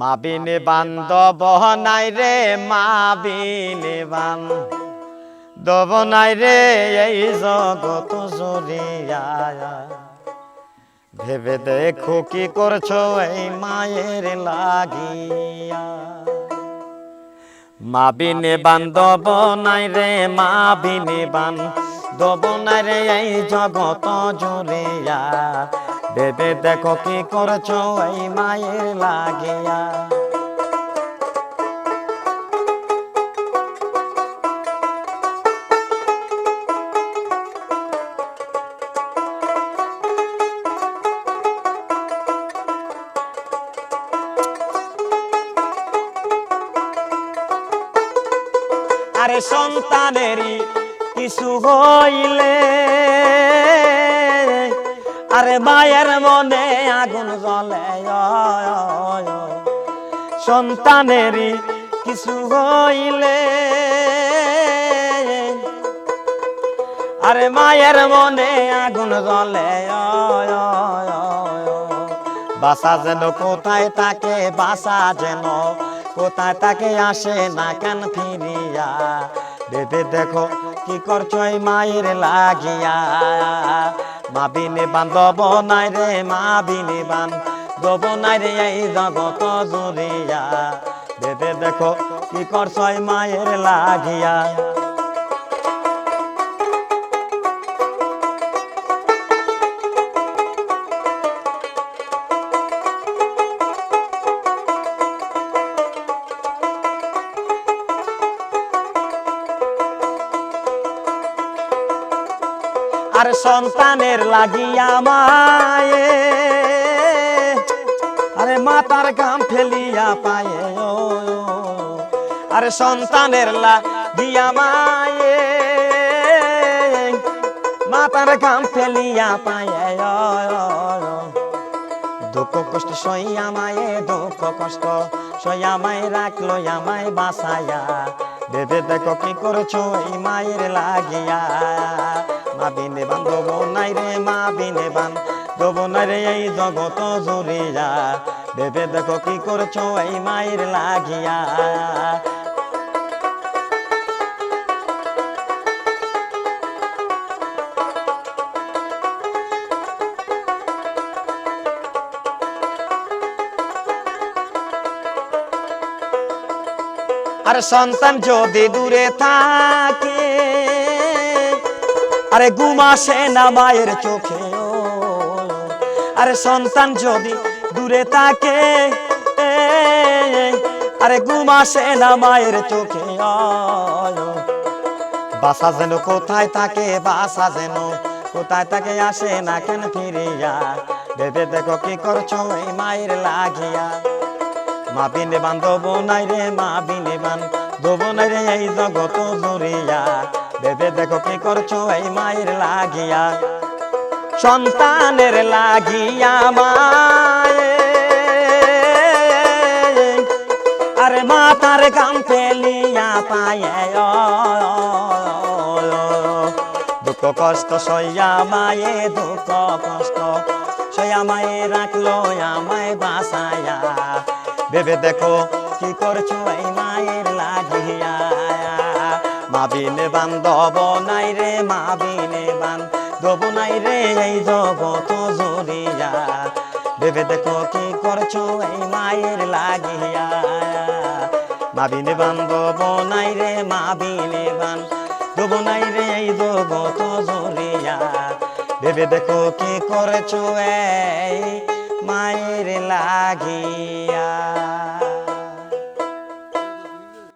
মাবিনে বান্ধব নাই রে, মাবিনে বান্ধব নাই রে, এই জগত জুড়িয়া। ভেবে দেখো কি করছ এই মায়ের লাগিয়া। মাবিনে বান্ধব নাই রে, মাবিনে বান্ধব নাই রে, এই জগত জুড়িয়া। ভেবে দেখো কি করছ এই মায়ের লাগিয়া। আরে সন্তানেরই কিছু হইলে আরে মায়ের মনে আগুন জ্বলে। সন্তানেরই কিছু হইলে আরে মায়ের মনে আগুন জ্বলে। বাসা যেন কোথায় তাকে বাসা যেন কোথায় তাকে আসে না কেন ফিরিয়া ভেবে দেখো কি করছ মায়ের লাগিয়া মা বিনে, দব নাই রে মা বিনে। দব নাই রে এই জগত জুড়িয়া। ভেবে দেখো কি করছয় মায়ের লাগিয়া। আর সন্তানের লাগিয়া মায়ে আরে মাতার গাম ফেলিয়া পায়ে আরে সন্তানের লাগিয়া মায়ে মাতার গাম ফেলিয়া পায়ে। দুঃখ কষ্ট সইয়া মায়ে, দুঃখ কষ্ট সইয়া মায়ে রাখল, আমায় বাসায়া ভেবে দেখো কি করছ এই মায়ের লাগিয়া। মা বিনে বান্ধব নাই রে মা বিনে। বান্ধব নাই রে এই জগত জুড়িয়া। ভেবে দেখো কি করছ এই মায়ের লাগিয়া। আর সন্তান যদি দূরে থাকে আরে ঘুমাসে না মায়ের চোখে আরে সন্তান যদি দূরে এ, আরে ঘুমাসে না মায়ের চোখে। বাসা যেন কোথায় থাকে বাসা যেন কোথায় থাকে আসে না কেন ফিরিয়া ভেবে দেখো কি করছ এই মায়ের লাগিয়া মা বিনে বান্ধব নাই রে মা বিনে বান্ধব নাই রে এই জগত জুড়িয়া ভেবে দেখো কি করছ? এই মায়ের লাগিয়া, সন্তানের লাগিয়া মায়ে। আরে মাতার গাম ফেলিয়া পায়ে দুঃখ কষ্ট সইয়া মায়ে, দুঃখ কষ্ট সইয়া মায়ে রাখল, আমায় বাসায়া ভেবে দেখো কি করছ? এই মায়ের লাগিয়া। মা বিনে বান্ধব নাই রে মা বিনে বান্ধব নাই রে এই জগত জুড়িয়া। ভেবে দেখো কি করছ এই মায়ের লাগিয়া। মা বিনে বান্ধব নাই রে মা বিনে বান্ধব নাই রে এই জগত জুড়িয়া। ভেবে দেখো কি করছ এই মায়ের লাগিয়া।